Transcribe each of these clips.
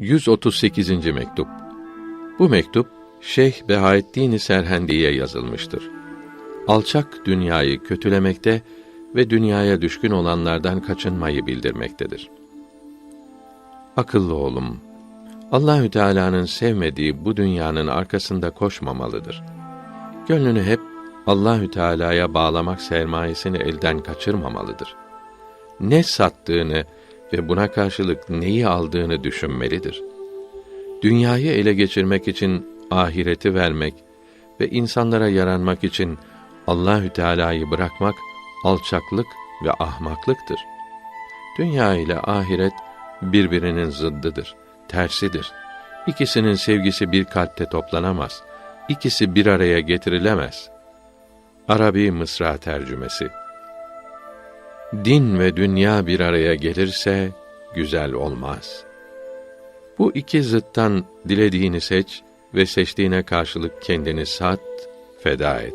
138. mektup. Bu mektup Şeyh Behaettin Serhendi'ye yazılmıştır. Alçak dünyayı kötülemekte ve dünyaya düşkün olanlardan kaçınmayı bildirmektedir. Akıllı oğlum, Allahü Teala'nın sevmediği bu dünyanın arkasında koşmamalıdır. Gönlünü hep Allahü Teala'ya bağlamak sermayesini elden kaçırmamalıdır. Ne sattığını ve buna karşılık neyi aldığını düşünmelidir. Dünyayı ele geçirmek için ahireti vermek ve insanlara yaranmak için Allahü Teala'yı bırakmak alçaklık ve ahmaklıktır. Dünya ile ahiret birbirinin zıddıdır, tersidir. İkisinin sevgisi bir kalpte toplanamaz. İkisi bir araya getirilemez. Arabi Mısra tercümesi Din ve dünya bir araya gelirse güzel olmaz. Bu iki zıttan dilediğini seç ve seçtiğine karşılık kendini sat, feda et.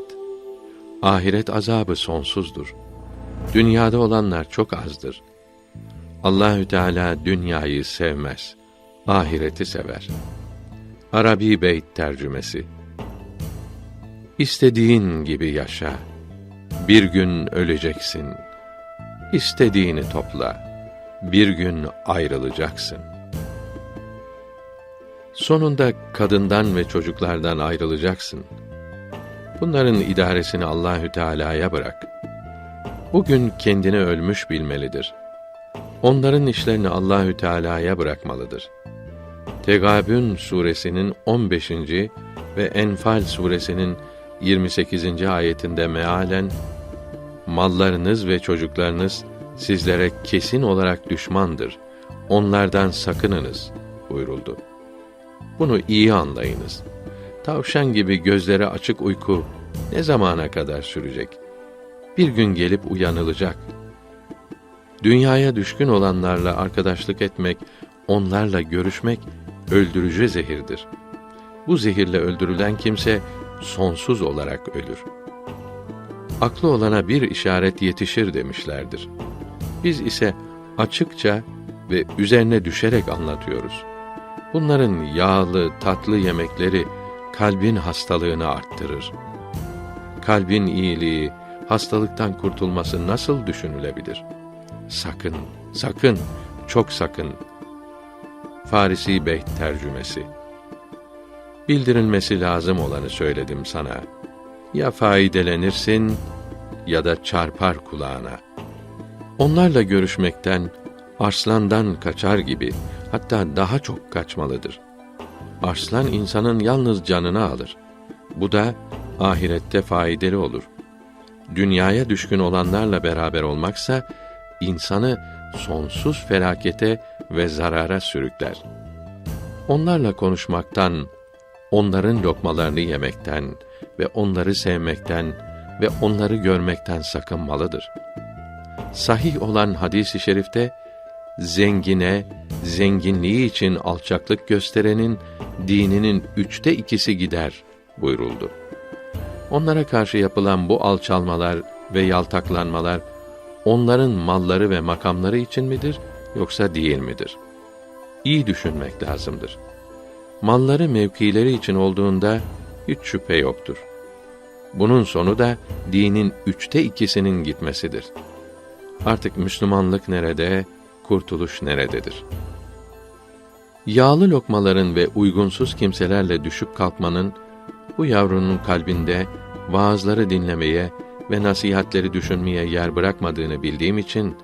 Ahiret azabı sonsuzdur. Dünyada olanlar çok azdır. Allahü Teala dünyayı sevmez. Ahireti sever. Arabi Beyt tercümesi. İstediğin gibi yaşa. Bir gün öleceksin. İstediğini topla. Bir gün ayrılacaksın. Sonunda kadından ve çocuklardan ayrılacaksın. Bunların idaresini Allahü Teala'ya bırak. Bugün kendini ölmüş bilmelidir. Onların işlerini Allahü Teala'ya bırakmalıdır. Tegabün suresinin 15. ve Enfal suresinin 28. ayetinde mealen mallarınız ve çocuklarınız sizlere kesin olarak düşmandır. Onlardan sakınınız buyuruldu. Bunu iyi anlayınız. Tavşan gibi gözleri açık uyku ne zamana kadar sürecek? Bir gün gelip uyanılacak. Dünyaya düşkün olanlarla arkadaşlık etmek, onlarla görüşmek öldürücü zehirdir. Bu zehirle öldürülen kimse sonsuz olarak ölür. Aklı olana bir işaret yetişir demişlerdir. Biz ise açıkça ve üzerine düşerek anlatıyoruz. Bunların yağlı, tatlı yemekleri kalbin hastalığını arttırır. Kalbin iyiliği, hastalıktan kurtulması nasıl düşünülebilir? Sakın, sakın, çok sakın. Farisi Beyt tercümesi. Bildirilmesi lazım olanı söyledim sana. Ya faydelenirsin ya da çarpar kulağına. Onlarla görüşmekten arslandan kaçar gibi hatta daha çok kaçmalıdır. Arslan insanın yalnız canını alır. Bu da ahirette faydalı olur. Dünyaya düşkün olanlarla beraber olmaksa insanı sonsuz felakete ve zarara sürükler. Onlarla konuşmaktan, onların lokmalarını yemekten ve onları sevmekten ve onları görmekten sakınmalıdır. Sahih olan hadis-i şerifte zengine, zenginliği için alçaklık gösterenin dininin üçte ikisi gider buyuruldu. Onlara karşı yapılan bu alçalmalar ve yaltaklanmalar onların malları ve makamları için midir yoksa değil midir? İyi düşünmek lazımdır. Malları mevkileri için olduğunda hiç şüphe yoktur. Bunun sonu da dinin üçte ikisinin gitmesidir. Artık Müslümanlık nerede, kurtuluş nerededir? Yağlı lokmaların ve uygunsuz kimselerle düşüp kalkmanın bu yavrunun kalbinde vaazları dinlemeye ve nasihatleri düşünmeye yer bırakmadığını bildiğim için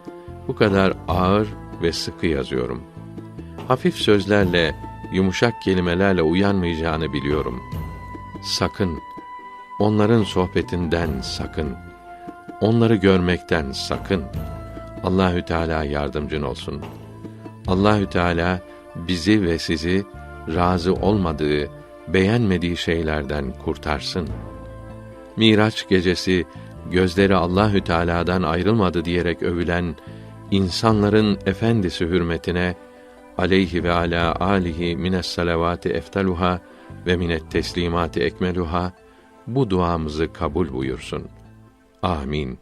bu kadar ağır ve sıkı yazıyorum. Hafif sözlerle, yumuşak kelimelerle uyanmayacağını biliyorum. Sakın, onların sohbetinden sakın. Onları görmekten sakın. Allahü Teala yardımcın olsun. Allahü Teala bizi ve sizi razı olmadığı, beğenmediği şeylerden kurtarsın. Miraç gecesi gözleri Allahü Teala'dan ayrılmadı diyerek övülen insanların efendisi hürmetine aleyhi ve ala alihi mines salavati eftaluha ve minet teslimati ekmeluha bu duamızı kabul buyursun. Amin.